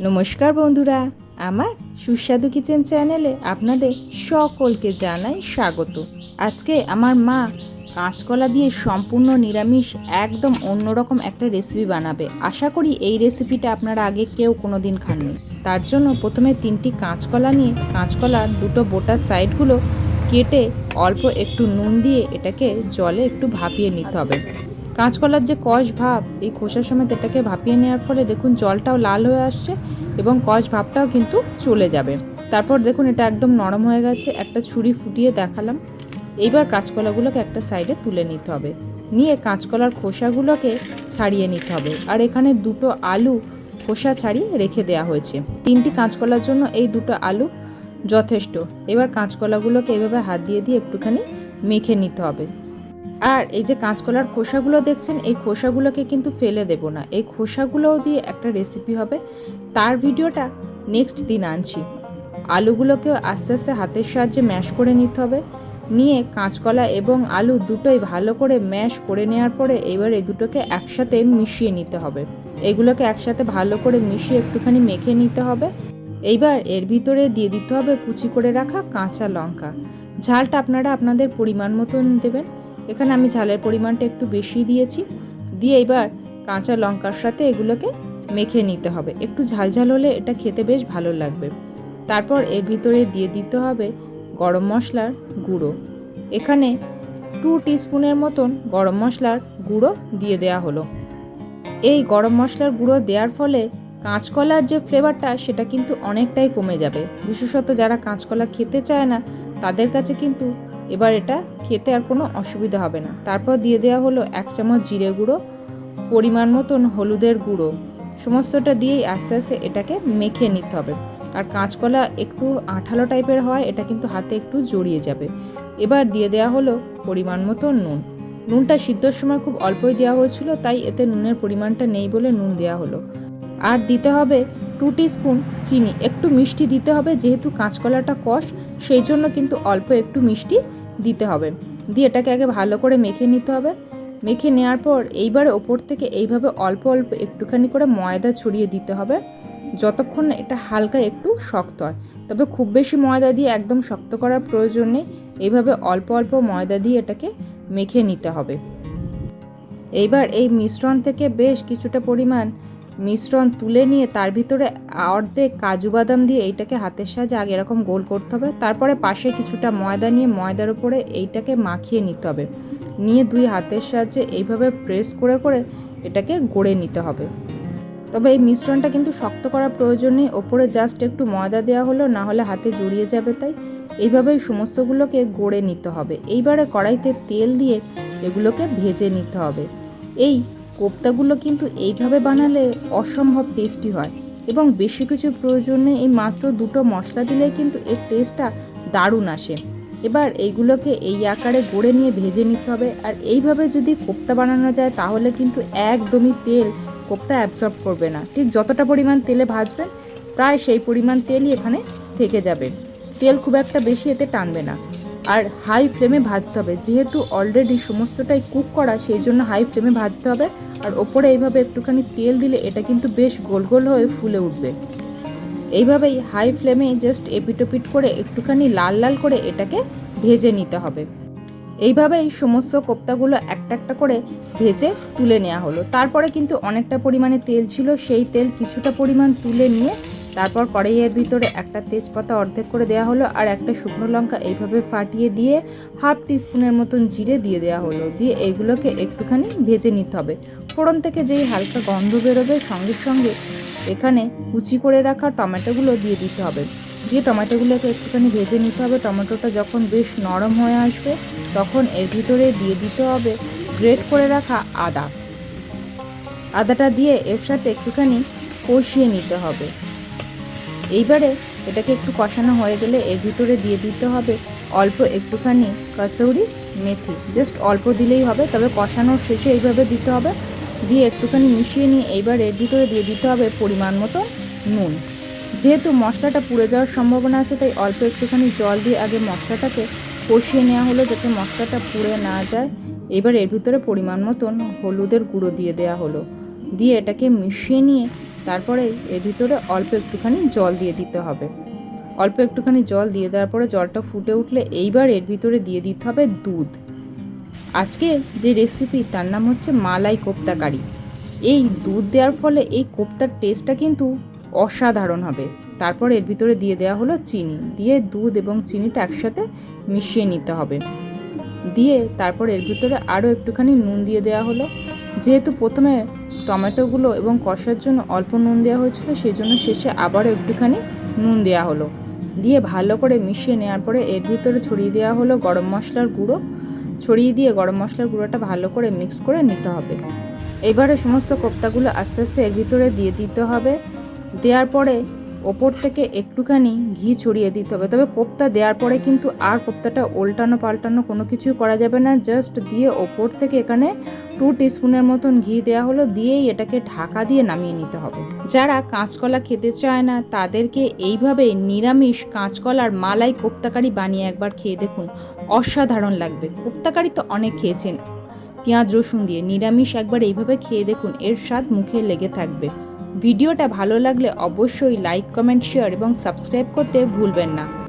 নমস্কার বন্ধুরা, আমার সুস্বাদু কিচেন চ্যানেলে আপনাদের সকলকে জানাই স্বাগত। আজকে আমার মা কাঁচকলা দিয়ে সম্পূর্ণ নিরামিষ, একদম অন্যরকম একটা রেসিপি বানাবে। আশা করি এই রেসিপিটা আপনারা আগে কেউ কোনো দিন খাননি। তার জন্য প্রথমে তিনটি কাঁচকলা নিয়ে কাঁচকলার দুটো বোটার সাইডগুলো কেটে অল্প একটু নুন দিয়ে এটাকে জলে একটু ভাপিয়ে নিতে হবে। কাঁচকলার যে কষ ভাব, এই খোসার সমেত এটাকে ভাপিয়ে নেওয়ার ফলে দেখুন জলটাও লাল হয়ে আসছে এবং কষ ভাবটাও কিন্তু চলে যাবে। তারপর দেখুন এটা একদম নরম হয়ে গেছে, একটা ছুরি ফুটিয়ে দেখালাম। এইবার কাঁচকলাগুলোকে একটা সাইডে তুলে নিতে হবে। নিয়ে কাঁচকলার খোসাগুলোকে ছাড়িয়ে নিতে হবে। আর এখানে দুটো আলু খোসা ছাড়িয়ে রেখে দেওয়া হয়েছে। তিনটি কাঁচকলার জন্য এই দুটো আলু যথেষ্ট। এবার কাঁচকলাগুলোকে এভাবে হাত দিয়ে দিয়ে একটুখানি মেখে নিতে হবে। আর এই যে কাঁচকলার খোসাগুলো দেখছেন, এই খোসাগুলোকে কিন্তু ফেলে দেব না। এই খোসাগুলোও দিয়ে একটা রেসিপি হবে। তার ভিডিওটা নেক্সট দিন আনছি। আলুগুলোকেও আস্তে আস্তে হাতের সাহায্যে ম্যাশ করে নিতে হবে। নিয়ে কাঁচকলা এবং আলু দুটোই ভালো করে ম্যাশ করে নেওয়ার পরে এবার এই দুটোকে একসাথে মিশিয়ে নিতে হবে। এগুলোকে একসাথে ভালো করে মিশিয়ে একটুখানি মেখে নিতে হবে। এইবার এর ভিতরে দিয়ে দিতে হবে কুচি করে রাখা কাঁচা লঙ্কা। ঝালটা আপনারা আপনাদের পরিমাণ মতন দেবেন। এখানে আমি ঝালের পরিমাণটা একটু বেশি দিয়েছি। দিয়ে এবার কাঁচা লঙ্কার সাথে এগুলোকে মেখে নিতে হবে। একটু ঝালঝাল হলে এটা খেতে বেশ ভালো লাগবে। তারপর এর ভিতরে দিয়ে দিতে হবে গরম মশলার গুঁড়ো। এখানে টু টিস্পুনের মতন গরম মশলার গুঁড়ো দিয়ে দেয়া হলো। এই গরম মশলার গুঁড়ো দেওয়ার ফলে কাঁচকলার যে ফ্লেভারটা, সেটা কিন্তু অনেকটাই কমে যাবে। বিশেষত যারা কাঁচকলা খেতে চায় না, তাদের কাছে কিন্তু এবার এটা খেতে আর কোনো অসুবিধা হবে না। তারপর দিয়ে দেওয়া হলো এক চামচ জিরে গুঁড়ো, পরিমাণ মতন হলুদের গুঁড়ো। সমস্তটা দিয়েই আস্তে আস্তে এটাকে মেখে নিতে হবে। আর কাঁচকলা একটু আঠালো টাইপের হয়, এটা কিন্তু হাতে একটু জড়িয়ে যাবে। এবার দিয়ে দেওয়া হলো পরিমাণ মতো নুন। নুনটা সিদ্ধর সময় খুব অল্পই দেওয়া হয়েছিল, তাই এতে নুনের পরিমাণটা নেই বলে নুন দেওয়া হলো। আর দিতে হবে টু স্পুন চিনি। একটু মিষ্টি দিতে হবে, যেহেতু কাঁচকলাটা কষ সেই জন্য কিন্তু অল্প একটু মিষ্টি দিতে হবে। দিয়ে এটাকে আগে ভালো করে মেখে নিতে হবে। মেখে নেওয়ার পর এইবারে ওপর থেকে এইভাবে অল্প অল্প একটুখানি করে ময়দা ছড়িয়ে দিতে হবে। যতক্ষণ না এটা হালকা একটু শক্ত হয়। তবে খুব বেশি ময়দা দিয়ে একদম শক্ত করার প্রয়োজন নেই। এইভাবে অল্প অল্প ময়দা দিয়ে এটাকে মেখে নিতে হবে। এইবার এই মিশ্রণ থেকে বেশ কিছুটা পরিমাণ মিশ্রণ তুলে নিয়ে তার ভিতরে অর্ধেক কাজু বাদাম দিয়ে এইটাকে হাতের সাহায্যে আগে এরকম গোল করতে হবে। তারপরে পাশে কিছুটা ময়দা নিয়ে ময়দার উপরে এইটাকে মাখিয়ে নিতে হবে। নিয়ে দুই হাতের সাহায্যে এইভাবে প্রেস করে করে এটাকে গড়ে নিতে হবে। তবে এই মিশ্রণটা কিন্তু শক্ত করার প্রয়োজন নেই। ওপরে জাস্ট একটু ময়দা দেওয়া হলো, না হলে হাতে জড়িয়ে যাবে তাই। এইভাবেই সমস্তগুলোকে গড়ে নিতে হবে। এইবারে কড়াইতে তেল দিয়ে এগুলোকে ভেজে নিতে হবে। এই কোপ্তাগুলো কিন্তু এইভাবে বানালে অসম্ভব টেস্টি হয় এবং বেশি কিছু প্রয়োজনে এই মাত্র দুটো মশলা দিলে কিন্তু এর টেস্টটা দারুণ আসে। এবার এইগুলোকে এই আকারে গড়ে নিয়ে ভেজে নিতে হবে আর এইভাবে যদি কোপ্তা বানানো যায় তাহলে কিন্তু একদমই তেল কোপ্তা অ্যাবসর্ব করবে না। ঠিক যতটা পরিমাণ তেলে ভাজবেন প্রায় সেই পরিমাণ তেলই এখানে থেকে যাবে। তেল খুব একটা বেশি এতে টানবে না। আর হাই ফ্লেমে ভাজতে হবে। যেহেতু অলরেডি সমস্তটাই কুক করা, সেই জন্য হাই ফ্লেমে ভাজতে হবে। আর ওপরে এইভাবে একটুখানি তেল দিলে এটা কিন্তু বেশ গোল গোল হয়ে ফুলে উঠবে। এইভাবেই হাই ফ্লেমে জাস্ট এপিটোপিট করে একটুখানি লাল লাল করে এটাকে ভেজে নিতে হবে। এইভাবেই সমস্ত কোপ্তাগুলো একটা একটা করে ভেজে তুলে নেওয়া হলো। তারপরে কিন্তু অনেকটা পরিমাণে তেল ছিল, সেই তেল কিছুটা পরিমাণ তুলে নিয়ে তারপর কড়াইয়ের ভিতরে একটা তেজপাতা অর্ধেক করে দেওয়া হলো আর একটা শুকনো লঙ্কা এইভাবে ফাটিয়ে দিয়ে হাফ টিস্পুনের মতন জিরে দিয়ে দেওয়া হলো। দিয়ে এগুলোকে একটুখানি ভেজে নিতে হবে। ফোড়ন থেকে যেই হালকা গন্ধ বেরোবে সঙ্গে সঙ্গে এখানে কুচি করে রাখা টমেটোগুলো দিয়ে দিতে হবে। দিয়ে টমেটোগুলোকে একটুখানি ভেজে নিতে হবে। টমেটোটা যখন বেশ নরম হয়ে আসবে, তখন এর ভিতরে দিয়ে দিতে হবে গ্রেট করে রাখা আদা। আদাটা দিয়ে এর সাথে একটুখানি কষিয়ে নিতে হবে। এইবারে এটাকে একটু কষানো হয়ে গেলে এর ভিতরে দিয়ে দিতে হবে অল্প একটুখানি কাসৌরি মেথি। জাস্ট অল্প দিলেই হবে, তবে কষানোর শেষে এইভাবে দিতে হবে। দিয়ে একটুখানি মিশিয়ে নিয়ে এইবার এর ভিতরে দিয়ে দিতে হবে পরিমাণ মতো নুন। যেহেতু মশলাটা পুড়ে যাওয়ার সম্ভাবনা আছে, তাই অল্প একটুখানি জল দিয়ে আগে মশলাটাকে কষিয়ে নেওয়া হলো যাতে মশলাটা পুড়ে না যায়। এবার এর ভিতরে পরিমাণ মতন হলুদের গুঁড়ো দিয়ে দেওয়া হলো। দিয়ে এটাকে মিশিয়ে নিয়ে তারপরে এর ভিতরে অল্প একটুখানি জল দিয়ে দিতে হবে। অল্প একটুখানি জল দিয়ে দেওয়ার পরে জলটা ফুটে উঠলে এইবার এর ভিতরে দিয়ে দিতে হবে দুধ। আজকে যে রেসিপি তার নাম হচ্ছে মালাই কোপ্তা কারি। এই দুধ দেওয়ার ফলে এই কোপ্তার টেস্টটা কিন্তু অসাধারণ হবে। তারপর এর ভিতরে দিয়ে দেওয়া হলো চিনি। দিয়ে দুধ এবং চিনিটা একসাথে মিশিয়ে নিতে হবে। দিয়ে তারপর এর ভিতরে আরও একটুখানি নুন দিয়ে দেওয়া হলো। যেহেতু প্রথমে টমেটোগুলো এবং কষার জন্য অল্প নুন দেওয়া হয়েছিল সেই জন্য শেষে আবারও একটুখানি নুন দেওয়া হলো। দিয়ে ভালো করে মিশিয়ে নেওয়ার পরে এর ভিতরে ছড়িয়ে দেওয়া হলো গরম মশলার গুঁড়ো। ছড়িয়ে দিয়ে গরম মশলার গুঁড়োটা ভালো করে মিক্স করে নিতে হবে। এবারে সমস্ত কোপ্তাগুলো আস্তে আস্তে এর ভিতরে দিয়ে দিতে হবে। দেওয়ার পরে ওপর থেকে একটুখানি ঘি ছড়িয়ে দিতে হবে। তবে কোপ্তা দেওয়ার পরে কিন্তু আর কোপ্তাটা উল্টানো পাল্টানো কোনো কিছুই করা যাবে না। জাস্ট দিয়ে ওপর থেকে এখানে টু টিস্পুনের মতন ঘি দেওয়া হলো। দিয়েই এটাকে ঢাকা দিয়ে নামিয়ে নিতে হবে। যারা কাঁচকলা খেতে চায় না, তাদেরকে এইভাবে নিরামিষ কাঁচকলার মালাই কোপ্তাকারি বানিয়ে একবার খেয়ে দেখুন। অসাধারণ লাগবে। কোপ্তাকারি তো অনেক খেয়েছেন। পেঁয়াজ রসুন দিয়ে নিরামিষ একবার এইভাবে খেয়ে দেখুন। এর স্বাদ মুখে লেগে থাকবে। ভিডিওটা ভালো লাগলে অবশ্যই লাইক কমেন্ট শেয়ার এবং সাবস্ক্রাইব করতে ভুলবেন না।